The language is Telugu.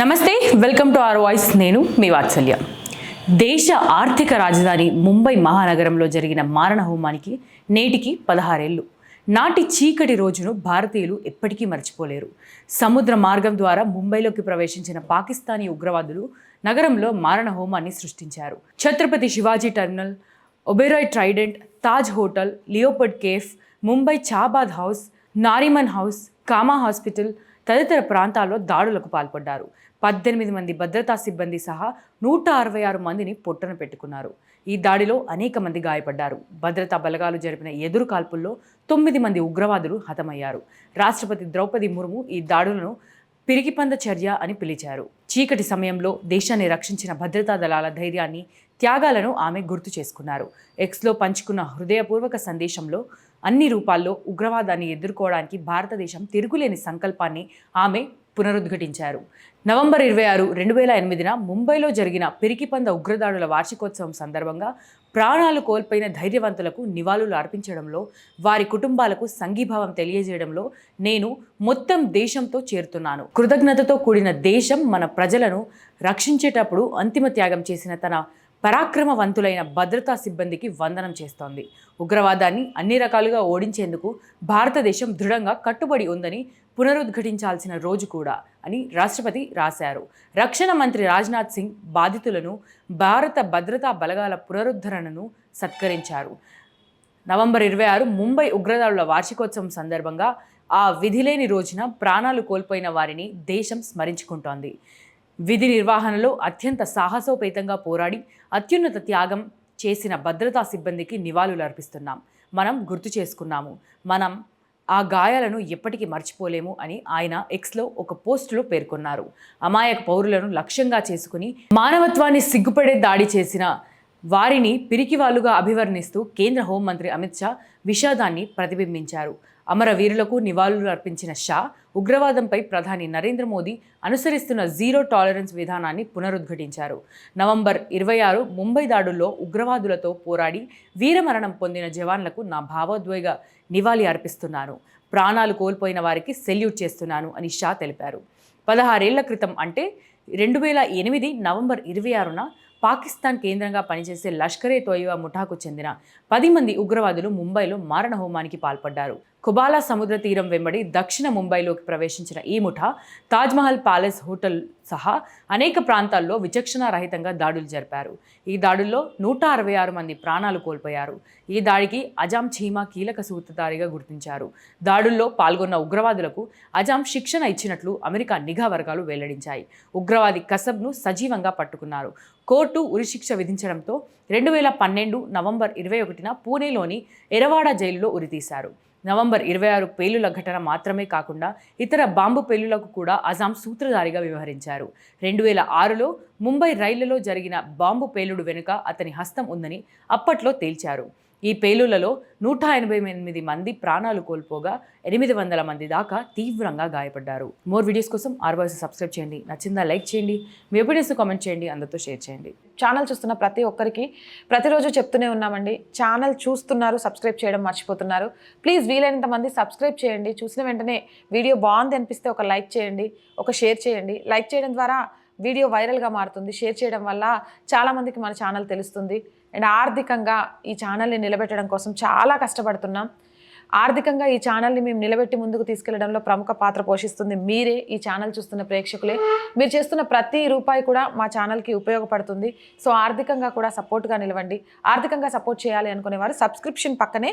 నమస్తే వెల్కమ్ టు ఆర్ వాయిస్. నేను మీ వాత్సల్య. దేశ ఆర్థిక రాజధాని ముంబై మహానగరంలో జరిగిన మారణ హోమానికి నేటికి పదహారేళ్ళు. నాటి చీకటి రోజును భారతీయులు ఎప్పటికీ మర్చిపోలేరు. సముద్ర మార్గం ద్వారా ముంబైలోకి ప్రవేశించిన పాకిస్తానీ ఉగ్రవాదులు నగరంలో మారణ హోమాన్ని సృష్టించారు. Chhatrapati Shivaji terminal Oberoi trident Taj hotel leopard cafe Mumbai Chabad house Nariman house Cama hospital తదితర ప్రాంతాల్లో దాడులకు పాల్పడ్డారు. పద్దెనిమిది మంది భద్రతా సిబ్బంది సహా నూట అరవై ఆరు మందిని పొట్టన పెట్టుకున్నారు. ఈ దాడిలో అనేక మంది గాయపడ్డారు. భద్రతా బలగాలు జరిపిన ఎదురు కాల్పుల్లో తొమ్మిది మంది ఉగ్రవాదులు హతమయ్యారు. రాష్ట్రపతి ద్రౌపది ముర్ము ఈ దాడులను పిరికిపంద చర్య అని పిలిచారు. చీకటి సమయంలో దేశాన్ని రక్షించిన భద్రతా దళాల ధైర్యాన్ని త్యాగాలను ఆమె గుర్తు చేసుకున్నారు. ఎక్స్లో పంచుకున్న హృదయపూర్వక సందేశంలో అన్ని రూపాల్లో ఉగ్రవాదాన్ని ఎదుర్కోవడానికి భారతదేశం తిరుగులేని సంకల్పాన్ని ఆమె పునరుద్ఘాటించారు. నవంబర్ ఇరవై ఆరు రెండు వేల ఎనిమిదిన ముంబైలో జరిగిన పిరికిపంద ఉగ్రదాడుల వార్షికోత్సవం సందర్భంగా ప్రాణాలు కోల్పోయిన ధైర్యవంతులకు నివాళులు అర్పించడంలో వారి కుటుంబాలకు సంఘీభావం తెలియజేయడంలో నేను మొత్తం దేశంతో చేరుతున్నాను. కృతజ్ఞతతో కూడిన దేశం మన ప్రజలను రక్షించేటప్పుడు అంతిమ త్యాగం చేసిన తన పరాక్రమవంతులైన భద్రతా సిబ్బందికి వందనం చేస్తోంది. ఉగ్రవాదాన్ని అన్ని రకాలుగా ఓడించేందుకు భారతదేశం దృఢంగా కట్టుబడి ఉందని పునరుద్ఘటించాల్సిన రోజు కూడా అని రాష్ట్రపతి రాశారు. రక్షణ మంత్రి రాజ్నాథ్ సింగ్ బాధితులను భారత భద్రతా బలగాల పునరుద్ధరణను సత్కరించారు. నవంబర్ ఇరవై ఆరు ముంబై ఉగ్రదాడుల వార్షికోత్సవం సందర్భంగా ఆ విధిలేని రోజున ప్రాణాలు కోల్పోయిన వారిని దేశం స్మరించుకుంటోంది. విధి నిర్వహణలో అత్యంత సాహసోపేతంగా పోరాడి అత్యున్నత త్యాగం చేసిన భద్రతా సిబ్బందికి నివాళులు అర్పిస్తున్నాం. మనం గుర్తు చేసుకున్నాము. మనం ఆ గాయాలను ఎప్పటికీ మర్చిపోలేము అని ఆయన ఎక్స్లో ఒక పోస్టులో పేర్కొన్నారు. అమాయక పౌరులను లక్ష్యంగా చేసుకుని మానవత్వాన్ని సిగ్గుపడే దాడి చేసిన వారిని పిరికివాలుగా అభివర్ణిస్తూ కేంద్ర హోంమంత్రి అమిత్ షా విషాదాన్ని ప్రతిబింబించారు. అమరవీరులకు నివాళులు అర్పించిన షా ఉగ్రవాదంపై ప్రధాని నరేంద్ర మోదీ అనుసరిస్తున్న జీరో టాలరెన్స్ విధానాన్ని పునరుద్ఘాటించారు. నవంబర్ ఇరవై ఆరు ముంబై దాడుల్లో ఉగ్రవాదులతో పోరాడి వీరమరణం పొందిన జవాన్లకు నా భావోద్వేగ నివాళి అర్పిస్తున్నాను. ప్రాణాలు కోల్పోయిన వారికి సెల్యూట్ చేస్తున్నాను అని షా తెలిపారు. పదహారేళ్ళ క్రితం అంటే రెండు వేల ఎనిమిది నవంబర్ ఇరవై ఆరున పాకిస్తాన్ కేంద్రంగా పనిచేసే లష్కరే తోయివా ముఠాకు చెందిన పది మంది ఉగ్రవాదులు ముంబైలో మారణ హోమానికి పాల్పడ్డారు. కుబాలా సముద్ర తీరం వెంబడి దక్షిణ ముంబైలోకి ప్రవేశించిన ఈ ముఠా తాజ్మహల్ ప్యాలెస్ హోటల్ సహా అనేక ప్రాంతాల్లో విచక్షణారహితంగా దాడులు జరిపారు. ఈ దాడుల్లో నూట అరవై ఆరు మంది ప్రాణాలు కోల్పోయారు. ఈ దాడికి అజాం చీమా కీలక సూత్రధారిగా గుర్తించారు. దాడుల్లో పాల్గొన్న ఉగ్రవాదులకు అజాం శిక్షణ ఇచ్చినట్లు అమెరికా నిఘా వర్గాలు వెల్లడించాయి. ఉగ్రవాది కసబ్ను సజీవంగా పట్టుకున్నారు. కోర్టు ఉరిశిక్ష విధించడంతో రెండు వేల పన్నెండు నవంబర్ ఇరవై ఒకటిన పూణేలోని ఎరవాడ జైలులో ఉరితీశారు. నవంబర్ ఇరవై ఆరు పేలుల ఘటన మాత్రమే కాకుండా ఇతర బాంబు పేలులకు కూడా అజాం సూత్రధారిగా వ్యవహరించారు. రెండు వేల ఆరులో ముంబై రైళ్ళలో జరిగిన బాంబు పేలుడు వెనుక అతని హస్తం ఉందని అప్పట్లో తేల్చారు. ఈ పేలులలో నూట ఎనభై ఎనిమిది మంది ప్రాణాలు కోల్పోగా ఎనిమిది వందల మంది దాకా తీవ్రంగా గాయపడ్డారు. మోర్ వీడియోస్ కోసం ఆర్వాయిస్ సబ్స్క్రైబ్ చేయండి. నచ్చిందా లైక్ చేయండి. మీ ఒపీనియన్స్ కామెంట్ చేయండి. అందరితో షేర్ చేయండి. ఛానల్ చూస్తున్న ప్రతి ఒక్కరికి ప్రతిరోజు చెప్తూనే ఉన్నామండి. ఛానల్ చూస్తున్నారు సబ్స్క్రైబ్ చేయడం మర్చిపోతున్నారు. ప్లీజ్ వీలైనంత మంది సబ్స్క్రైబ్ చేయండి. చూసిన వెంటనే వీడియో బాగుంది అనిపిస్తే ఒక లైక్ చేయండి ఒక షేర్ చేయండి. లైక్ చేయడం ద్వారా వీడియో వైరల్గా మారుతుంది. షేర్ చేయడం వల్ల చాలామందికి మన ఛానల్ తెలుస్తుంది. అండ్ ఆర్థికంగా ఈ ఛానల్ని నిలబెట్టడం కోసం చాలా కష్టపడుతున్నాం. ఆర్థికంగా ఈ ఛానల్ని మేము నిలబెట్టి ముందుకు తీసుకెళ్ళడంలో ప్రముఖ పాత్ర పోషిస్తుంది మీరే ఈ ఛానల్ చూస్తున్న ప్రేక్షకులే. మీరు చేస్తున్న ప్రతి రూపాయి కూడా మా ఛానల్కి ఉపయోగపడుతుంది. సో ఆర్థికంగా కూడా సపోర్ట్గా నిలవండి. ఆర్థికంగా సపోర్ట్ చేయాలి అనుకునేవారు సబ్స్క్రిప్షన్ పక్కనే